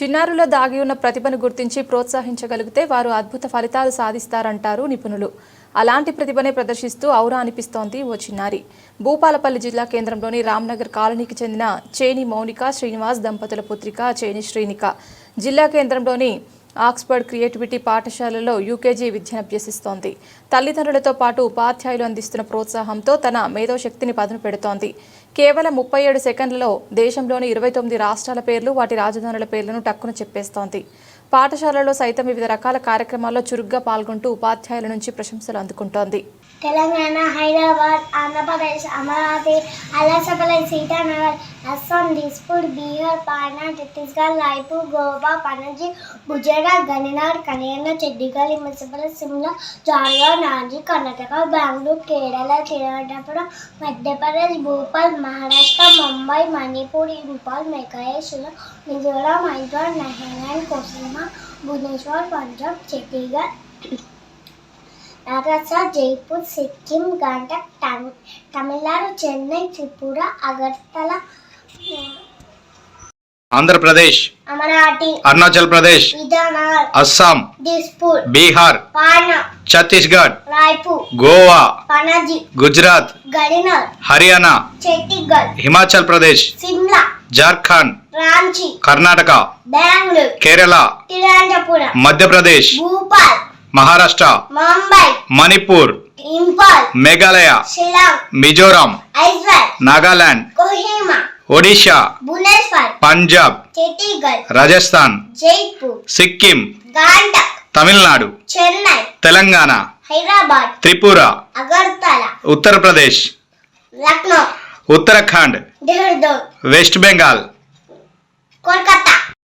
చిన్నారులో దాగి ఉన్న ప్రతిభను గుర్తించి ప్రోత్సహించగలిగితే వారు అద్భుత ఫలితాలు సాధిస్తారంటారు నిపుణులు. అలాంటి ప్రతిభనే ప్రదర్శిస్తూ ఔరా అనిపిస్తోంది ఓ చిన్నారి. భూపాలపల్లి జిల్లా కేంద్రంలోని రామ్నగర్ కాలనీకి చెందిన చేని మౌనిక శ్రీనివాస్ దంపతుల పుత్రిక చేని శ్రీనిక. జిల్లా కేంద్రంలోని ఆక్స్ఫర్డ్ క్రియేటివిటీ పాఠశాలలో యూకేజీ విద్యను అభ్యసిస్తోంది. తల్లిదండ్రులతో పాటు ఉపాధ్యాయులు అందిస్తున్న ప్రోత్సాహంతో తన మేధోశక్తిని పదును పెడుతోంది. కేవలం ముప్పై ఏడు సెకండ్లలో దేశంలోని ఇరవై తొమ్మిది రాష్ట్రాల పేర్లు వాటి రాజధానుల పేర్లను టక్కున చెప్పేస్తోంది. పాఠశాలలో సైతం వివిధ రకాల కార్యక్రమాల్లో చురుగ్గా పాల్గొంటూ ఉపాధ్యాయుల నుంచి ప్రశంసలు అందుకుంటోంది. తెలంగాణ హైదరాబాద్ ఆంధ్రప్రదేశ్ అమరావతి అలసపల్లి సీతానగర్ అస్సాం దిస్పూర్ బీహార్ పాట్నా ఛత్తీస్గఢ్ రాయ్పూర్ గోవా పణజీ గుజరాత్ గణినాడ్ కళ్యాణ చెడ్డిగల్ మున్సిపల్ సిమ్లా జార్ఖండ్ నాజీ కర్ణాటక బెంగళూరు కేరళ తిరువనంతపురం మధ్యప్రదేశ్ భోపాల్ మహారాష్ట్ర ముంబై మణిపూర్ ఇంపాల్ మేఘాలయ మిజోరాం హైదరాబాద్ నాగాలాండ్ కోహిమా భువనేశ్వర్ పంజాబ్ చండీగఢ్ రాజస్థాన్ జైపూర్ సిక్కిం గంటక్ తమి- తమిళనాడు చెన్నై త్రిపుర అగర్తల ఆంధ్రప్రదేశ్ అమరావతి అరుణాచల్ ప్రదేశ్ విజయనగర్ అస్సాం దిస్పూర్ బీహార్ పాట్నా ఛత్తీస్గఢ్ రాయ్పూర్ గోవా పణజీ గుజరాత్ గడినర్ హర్యానా చండీగఢ్ హిమాచల్ ప్రదేశ్ సిమ్లా జార్ఖండ్ రాంచీ కర్ణాటక బెంగళూరు కేరళ తిరువనంతపురం మధ్యప్రదేశ్ భూపాల్ మహారాష్ట్ర ముంబై మణిపూర్ మేఘాలయ మిజోరాం నాగాలాండ్ ఒడిషా పంజాబ్ రాజస్థాన్ సిక్కిం తమిళనాడు చెన్నై తెలంగాణ హైదరాబాద్ త్రిపుర అగర్తల ఉత్తరప్రదేశ్ లక్నో ఉత్తరాఖండ్ వెస్ట్ బెంగాల్ కోల్కతా